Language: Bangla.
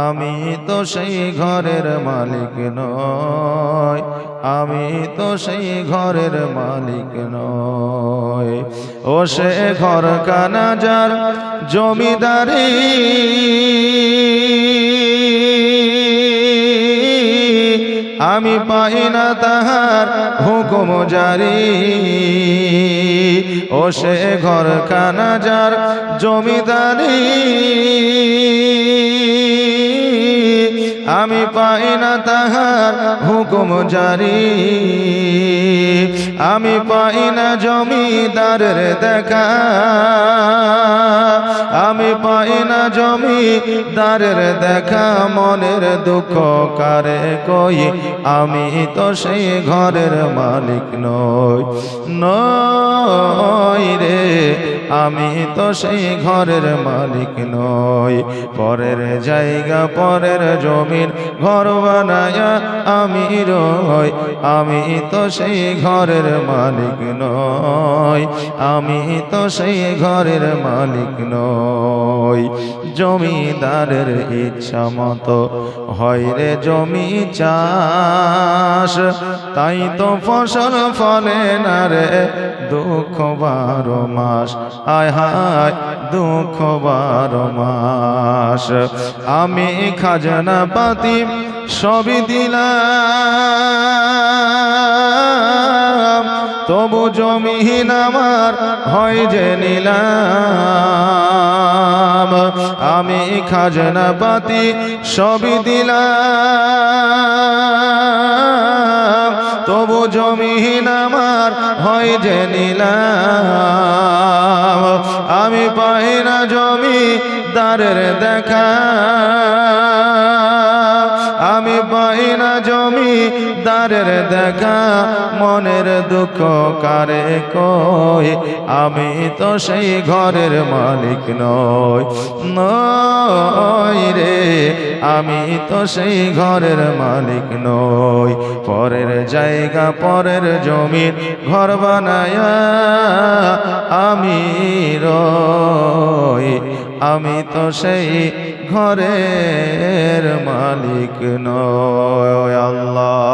আমি তো সেই ঘরের মালিক নয় আমি তো সেই ঘরের মালিক নয় ও সে ঘর কানাজার জমিদারি আমি পাই না তাহার হুকুম জারি। ও সে ঘর কানা যার জমিদারি। আমি পাই না তাহার হুকুম জারি। আমি পাই না জমিদারের দেখা। আমি পাই না জমিদারের দেখা। মনের দুঃখ কারে কই? আমি তো সেই ঘরের মালিক নই। রে আমি তো সেই ঘরের মালিক নই। পরের জায়গা, পরের জমির ঘর বানায়া আমি রই। আমি তো সেই ঘরের মালিক নই। আমি তো সেই ঘরের মালিক নই। জমিদারের ইচ্ছা মতো হয় রে জমি চাষ। তাই তো ফসল ফলে না রে, দুঃখ বারো মাস। আয় হায়, দুঃখ বারো মাস। আমি খাজনা পাতি সবই দিলাম, তবু জমিহীন আমার হয় যে নিলাম। আমি খাজনা পাতি সবই দিলাম। তবু জমিহীন আমার হয় যে নিলাম। আমি পাই না জমি দারের দেখা। পাই না জমি দারের দেখা, মনের দুঃখ কারে কই আমি তো সেই ঘরের মালিক নই নই রে। আমি তো সেই ঘরের মালিক নই। পরের জায়গা, পরের জমিন ঘর বানায়া আমি রই। আমি তো সেই ঘরের মালিক নয় আল্লাহ।